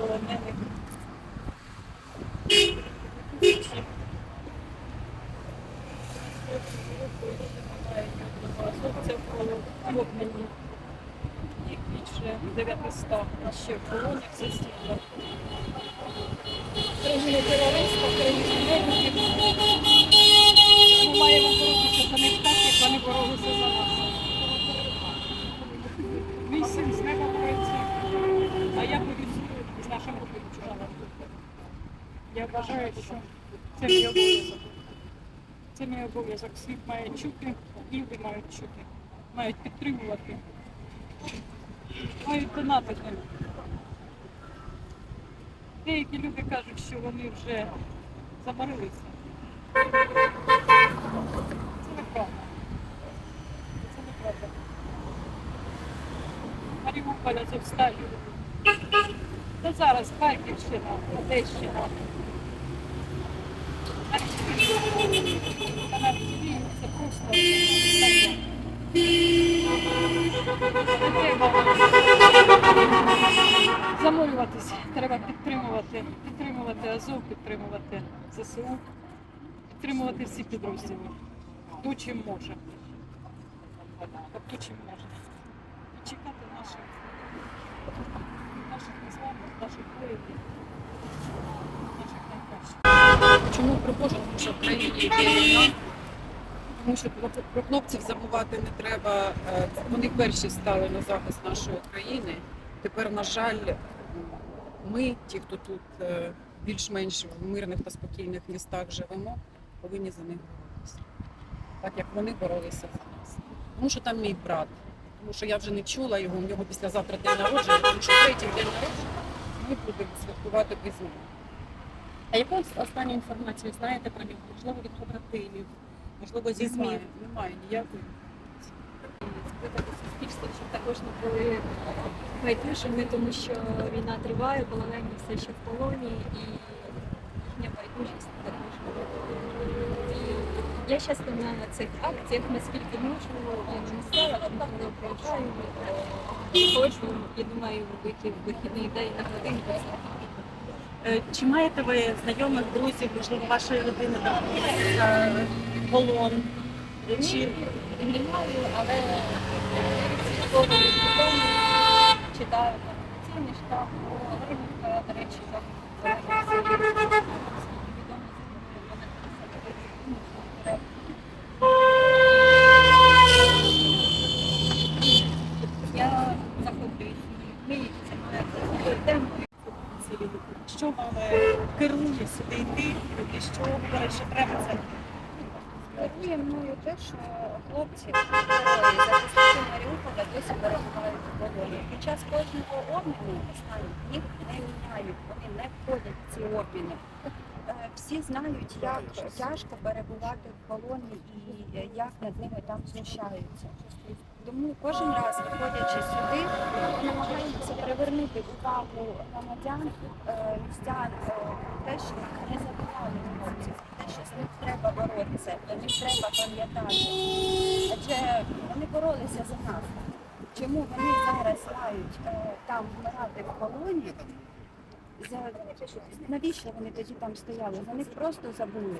полонених. Це коло обмені. Їх більше 900, а ще в полоні все стікло. Я вважаю, що це мій обов'язок. Це мій обов'язок. Світ має чути, люди мають чути, мають підтримувати, мають донатити. Деякі люди кажуть, що вони вже заморилися. Це неправда. Це неправда. Маріуполь, Азовсталь. Та зараз Харківщина, Одещина. Таке. Треба підтримувати, підтримувати Азов, підтримувати ЗСУ, підтримувати всі підрозділи. Хто чим може. Хто чим може. І чекати наших, наших незламних, наших воїнів. Чому приходжу? Що в країні війна. Тому що про- про хлопців забувати не треба. Е, Вони перші стали на захист нашої країни. Тепер, на жаль, ми, ті, хто тут е, більш-менш в мирних та спокійних містах живемо, повинні за них боротися. Так як вони боролися за нас. Тому що там мій брат. Тому що я вже не чула його, у нього післязавтра день народження, тому що третій день народження ми будемо святкувати без нього. А яку останню інформацію знаєте про нього? Можливо, від побратимів, можливо, зі ЗМІ? Немає, немає ніякої. Запитати суспільство, щоб також не були байдужими, тому що війна триває, полонені все ще в полоні і їхня байдужість також. І я часто на цих акціях, наскільки можу, я не але коли приїжджаю, ходжу і думаю, в вихідний день на годинку. Е, Чи маєте ви знайомих, друзів, можливо, вашої родини там е, полон? Чи Не маю, але читаю там офіційний штаб, Гринівка, що вами керує сюди йти? І що що треба це? Керує мною те, що хлопці, герої, захисники Маріуполя досі перебувають в полоні. Під час кожного обміну останніх їх не міняють, вони не входять в ці обміни. Всі знають, як тяжко перебувати в полоні і е, як над ними там знущаються. Тому кожен раз, виходячи сюди, ми намагаємося привернути увагу громадян, е, містян, е, те, що не забували хлопців, те, що з них треба боротися, них треба пам'ятати. Адже вони боролися за нас. Чому вони зараз мають там вмирати в полоні? За навіщо вони тоді там стояли? Вони просто забули.